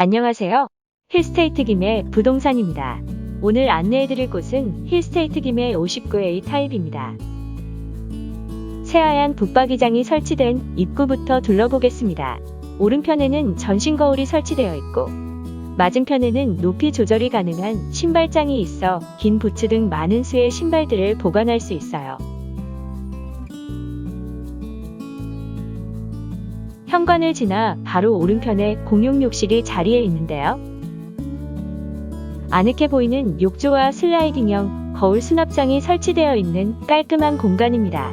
안녕하세요. 힐스테이트 김의 부동산입니다. 오늘 안내해드릴 곳은 힐스테이트 김의 59A 타입입니다. 새하얀 붙박이장이 설치된 입구부터 둘러보겠습니다. 오른편에는 전신 거울이 설치되어 있고 맞은편에는 높이 조절이 가능한 신발장이 있어 긴 부츠 등 많은 수의 신발들을 보관할 수 있어요. 현관을 지나 바로 오른편에 공용 욕실이 자리해 있는데요. 아늑해 보이는 욕조와 슬라이딩형 거울 수납장이 설치되어 있는 깔끔한 공간입니다.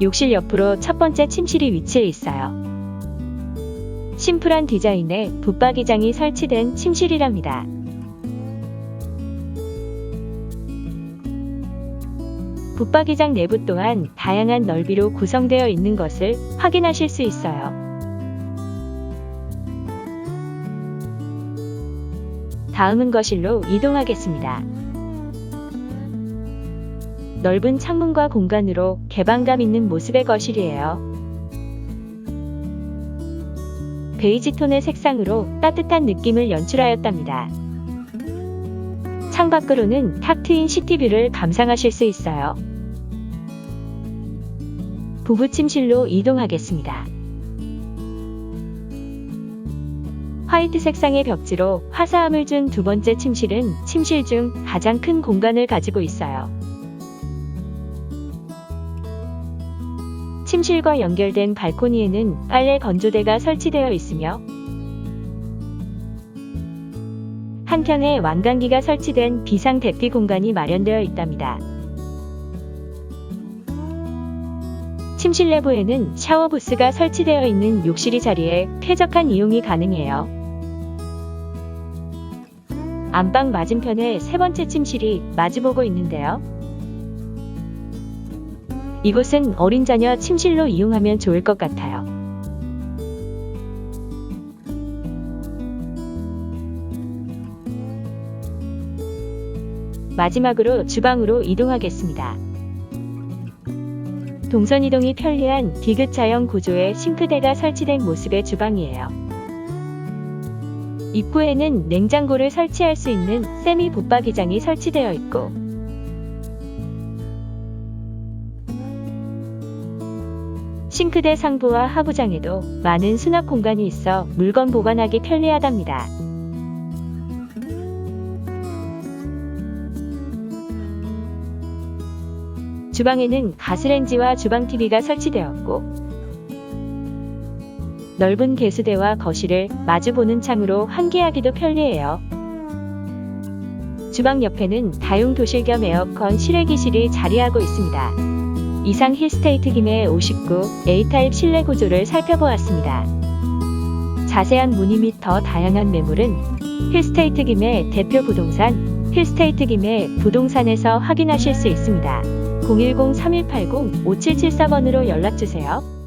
욕실 옆으로 첫 번째 침실이 위치해 있어요. 심플한 디자인의 붙박이장이 설치된 침실이랍니다. 붙박이장 내부 또한 다양한 넓이로 구성되어 있는 것을 확인하실 수 있어요. 다음은 거실로 이동하겠습니다. 넓은 창문과 공간으로 개방감 있는 모습의 거실이에요. 베이지 톤의 색상으로 따뜻한 느낌을 연출하였답니다. 창밖으로는 탁 트인 시티뷰를 감상하실 수 있어요. 부부 침실로 이동하겠습니다. 화이트 색상의 벽지로 화사함을 준 두 번째 침실은 침실 중 가장 큰 공간을 가지고 있어요. 침실과 연결된 발코니에는 빨래 건조대가 설치되어 있으며 한켠에 완강기가 설치된 비상 대피 공간이 마련되어 있답니다. 침실 내부에는 샤워 부스가 설치되어 있는 욕실이 자리에 쾌적한 이용이 가능해요. 안방 맞은편에 세 번째 침실이 마주보고 있는데요. 이곳은 어린 자녀 침실로 이용하면 좋을 것 같아요. 마지막으로 주방으로 이동하겠습니다. 동선 이동이 편리한 디귿자형 구조의 싱크대가 설치된 모습의 주방이에요. 입구에는 냉장고를 설치할 수 있는 세미 붙박이장이 설치되어 있고 싱크대 상부와 하부장에도 많은 수납 공간이 있어 물건 보관하기 편리하답니다. 주방에는 가스렌지와 주방 TV가 설치되었고 넓은 개수대와 거실을 마주보는 창으로 환기하기도 편리해요. 주방 옆에는 다용 도실 겸 에어컨 실외기실이 자리하고 있습니다. 이상 힐스테이트 김의 59 A타입 실내 구조를 살펴보았습니다. 자세한 문의 및 더 다양한 매물은 힐스테이트 김의 대표 부동산 힐스테이트 김의 부동산에서 확인하실 수 있습니다. 010-3180-5774번으로 연락주세요.